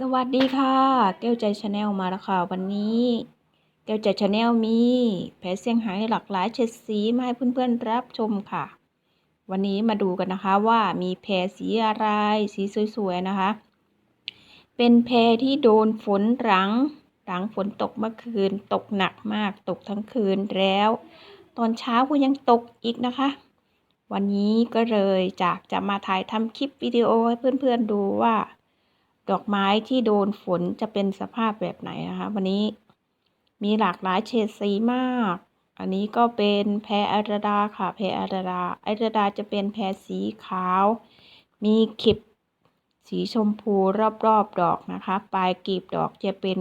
สวัสดีค่ะแก้วใจชาแนลมาแล้วค่ะ วันนี้แก้วใจชาแนลมีแผลเซี่ยงไฮ้หลากหลายเฉดสีมาให้เพื่อนๆรับชมค่ะ วันนี้มาดูกันนะคะว่ามีแพรสีอะไรสีสวยๆนะคะ เป็นแพรที่โดนฝนหลังหลังฝนตกเมื่อคืนตกหนักมากตกทั้งคืนแล้ว ตอนเช้าก็ยังตกอีกนะคะ วันนี้ก็เลยจากจะมาถ่ายทำคลิปวิดีโอให้เพื่อนๆดูว่า ดอกไม้ที่โดนฝนจะเป็นสภาพแบบไหนนะคะ วันนี้มีหลากหลายเฉดสีมาก อันนี้ก็เป็นแพรอาราดาค่ะ แพรอาราดาอาราดาจะเป็นแพรสีขาว มีขีบสีชมพูรอบๆดอกนะคะ ปลายกลีบดอกจะเป็น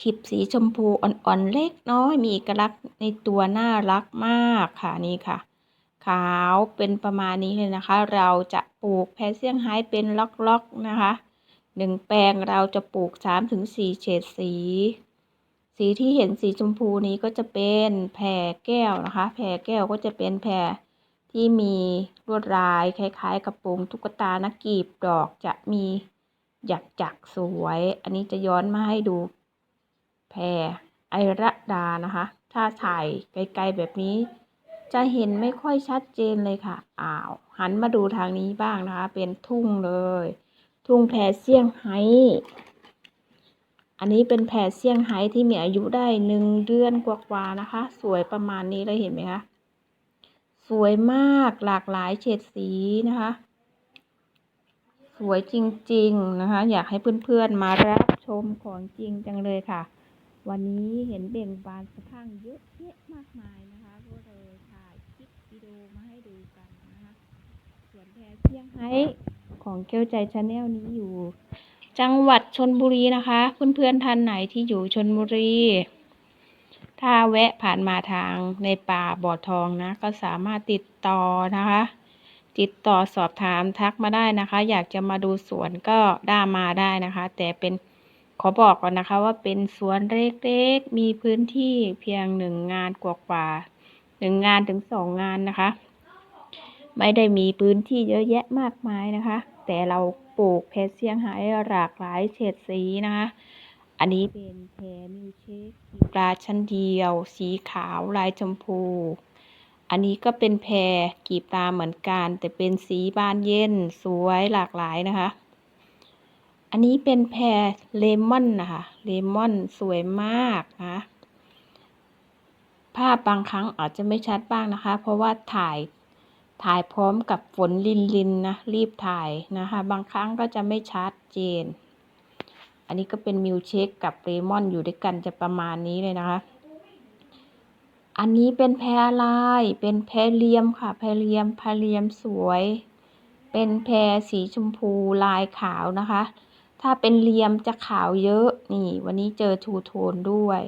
ขีบสีชมพูอ่อนๆเล็กน้อย มีเอกลักษณ์ในตัวน่ารักมากค่ะนี่ค่ะ ขาวเป็นประมาณนี้เลยนะคะ เราจะปลูกแพรเซียงไฮเป็นล็อกๆนะคะหนึ่งแปลงเราจะปลูกสามถึงสี่เฉดสี สีที่เห็นสีชมพูนี้ก็จะเป็นแพรแก้วนะคะแพรแก้วก็จะเป็นแพรที่มีลวดลายคล้ายๆกระโปรงตุ๊กตานักกีบดอกจะมีหยักจักสวย อันนี้จะย้อนมาให้ดูแพรไอระดานะคะ ถ้าถ่ายไกลๆแบบนี้ จะเห็นไม่ค่อยชัดเจนเลยค่ะ อ้าว หันมาดูทางนี้บ้างนะคะ เป็นทุ่งเลย ทุ่งแพรเซี่ยงไฮ้อันนี้เป็นแพรเซี่ยงไฮ้ที่มีอายุได้หนึ่งเดือนกว่าๆนะคะ สวยประมาณนี้เลยเห็นไหมคะ สวยมากหลากหลายเฉดสีนะคะ สวยจริงๆนะคะ อยากให้เพื่อนๆมารับชมของจริงจังเลยค่ะ วันนี้เห็นเบ่งบานสะพั่งเยอะแยะมากมายถ่ายคลิปวิดีโอมาให้ดูกันนะคะส่วนแพร เซี่ยงไฮ้ของเกลใจชาแนลนี้อยู่ จังหวัดชนบุรีนะคะ เพื่อนๆท่านไหนที่อยู่ชนบุรี ถ้าแวะผ่านมาทางในป่าบ่อทองนะ ก็สามารถติดต่อนะคะ ติดต่อสอบถามทักมาได้นะคะ อยากจะมาดูสวนก็ได้มาได้นะคะ แต่เป็นขอบอกก่อนนะคะว่าเป็นสวนเล็กๆ มีพื้นที่เพียงหนึ่งงานกว่าๆหนึ่งงานถึงสองงานนะคะ ไม่ได้มีพื้นที่เยอะแยะมากมายนะคะ แต่เราปลูกเพชรเซียงไฮ้หลากหลายเฉดสีนะคะ อันนี้เป็นแพรมิวเชคปลาชั้นเดียว สีขาวลายชมพู อันนี้ก็เป็นแพรกีบตาเหมือนกัน แต่เป็นสีบานเย็นสวยหลากหลายนะคะ อันนี้เป็นแพรเลมอนนะคะเลมอนสวยมากนะภาพบางครั้งอาจจะไม่ชัดบ้างนะคะ เพราะว่าถ่าย ถ่ายพร้อมกับฝนลินลินนะ รีบถ่ายนะคะ บางครั้งก็จะไม่ชัดเจน อันนี้ก็เป็นมิลเชคกับเลมอนอยู่ด้วยกันจะประมาณนี้เลยนะคะ อันนี้เป็นแพรลาย เป็นแพรเลียมค่ะ แพรเลียมแพรเลียมสวย เป็นแพรสีชมพูลายขาวนะคะ ถ้าเป็นเลียมจะขาวเยอะ นี่ วันนี้เจอทูโทนด้วย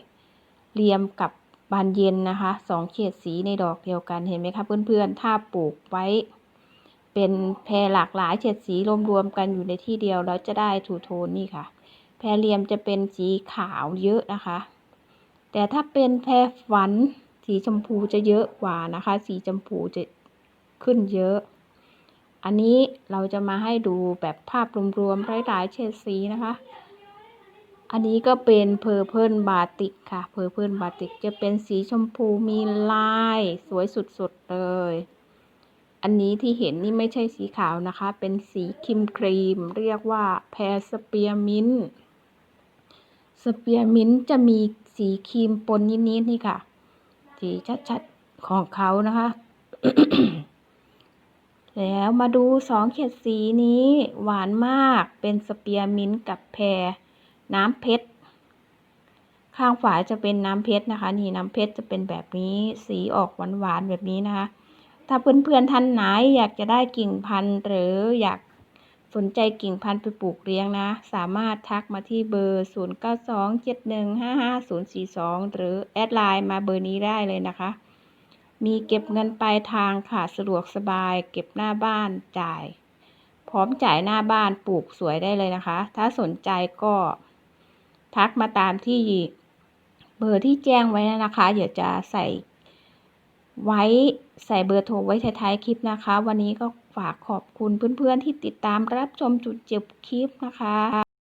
เลียมกับ บานเย็นนะคะสองเฉดสีในดอกเดียวกันเห็นไหมคะเพื่อนๆ ถ้าปลูกไว้ เป็นแพรหลากหลายเฉดสีรวมๆกันอยู่ในที่เดียวแล้วจะได้ทูโทนนี่ค่ะ แพรเลียมจะเป็นสีขาวเยอะนะคะ แต่ถ้าเป็นแพรฝันสีชมพูจะเยอะกว่านะคะ สีชมพูจะขึ้นเยอะ อันนี้เราจะมาให้ดูแบบภาพรวมๆหลายๆเฉดสีนะคะ อันนี้ก็เป็นเพอร์เพิลบาติกค่ะเพอร์เพิลบาติกจะเป็นสีชมพูมีลายสวยสุดๆเลย อันนี้ที่เห็นนี่ไม่ใช่สีขาวนะคะ เป็นสีครีมครีม เรียกว่าแพรสเปียมินสเปียมินจะมีสีครีมปนนิดๆนี่ค่ะ สีชัดๆของเขานะคะแล้วมาดูสองเขตสีนี้หวานมากเป็นสเปียร์มินกับแพร น้ำเพชร ข้างฝาจะเป็นน้ำเพชรนะคะ นี่น้ำเพชรจะเป็นแบบนี้สีออกหวานๆแบบนี้นะคะ ถ้าเพื่อนๆท่านไหนอยากจะได้กิ่งพันธุ์หรืออยากสนใจกิ่งพันธุ์ไปปลูกเลี้ยงนะ สามารถทักมาที่เบอร์ 0927155042 หรือแอดไลน์มาเบอร์นี้ได้เลยนะคะ มีเก็บเงินปลายทางค่ะสะดวกสบาย เก็บหน้าบ้านจ่าย พร้อมจ่ายหน้าบ้านปลูกสวยได้เลยนะคะ ถ้าสนใจก็ ทักมาตามที่เบอร์ที่แจ้งไว้นะคะ เดี๋ยวจะใส่ไว้ใส่เบอร์โทรไว้ท้ายๆคลิปนะคะ วันนี้ก็ฝากขอบคุณเพื่อนๆที่ติดตามรับชมจุดจบคลิปนะคะ